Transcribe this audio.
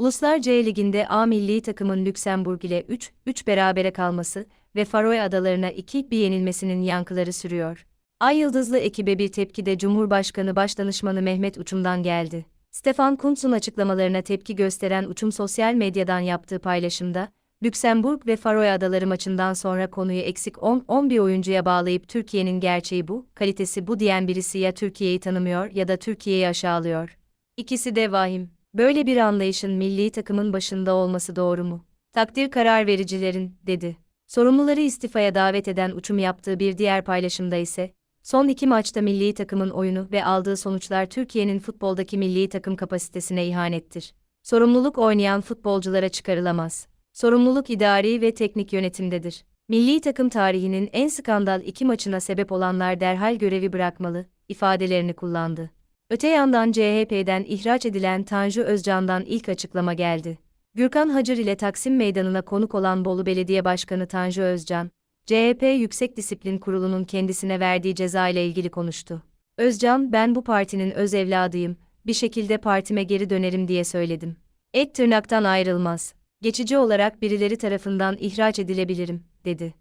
Uluslar C Ligi'nde A milli takımın Lüksemburg ile 3-3 berabere kalması ve Faroe Adalarına 2-1 yenilmesinin yankıları sürüyor. Ay Yıldızlı ekibe bir tepki de Cumhurbaşkanı Başdanışmanı Mehmet Uçum'dan geldi. Stefan Kuntz'un açıklamalarına tepki gösteren Uçum sosyal medyadan yaptığı paylaşımda, Lüksemburg ve Faroe Adaları maçından sonra konuyu eksik 10-11 oyuncuya bağlayıp Türkiye'nin gerçeği bu, kalitesi bu diyen birisi ya Türkiye'yi tanımıyor ya da Türkiye'yi aşağılıyor. İkisi de vahim. Böyle bir anlayışın milli takımın başında olması doğru mu? Takdir karar vericilerin, dedi. Sorumluları istifaya davet eden uçum yaptığı bir diğer paylaşımda ise, son iki maçta milli takımın oyunu ve aldığı sonuçlar Türkiye'nin futboldaki milli takım kapasitesine ihanettir. Sorumluluk oynayan futbolculara çıkarılamaz. Sorumluluk idari ve teknik yönetimdedir. Milli takım tarihinin en skandal iki maçına sebep olanlar derhal görevi bırakmalı, ifadelerini kullandı. Öte yandan CHP'den ihraç edilen Tanju Özcan'dan ilk açıklama geldi. Gürkan Hacır ile Taksim Meydanı'na konuk olan Bolu Belediye Başkanı Tanju Özcan, CHP Yüksek Disiplin Kurulu'nun kendisine verdiği ceza ile ilgili konuştu. Özcan, ben bu partinin öz evladıyım, bir şekilde partime geri dönerim diye söyledim. Et tırnaktan ayrılmaz. Geçici olarak birileri tarafından ihraç edilebilirim, dedi.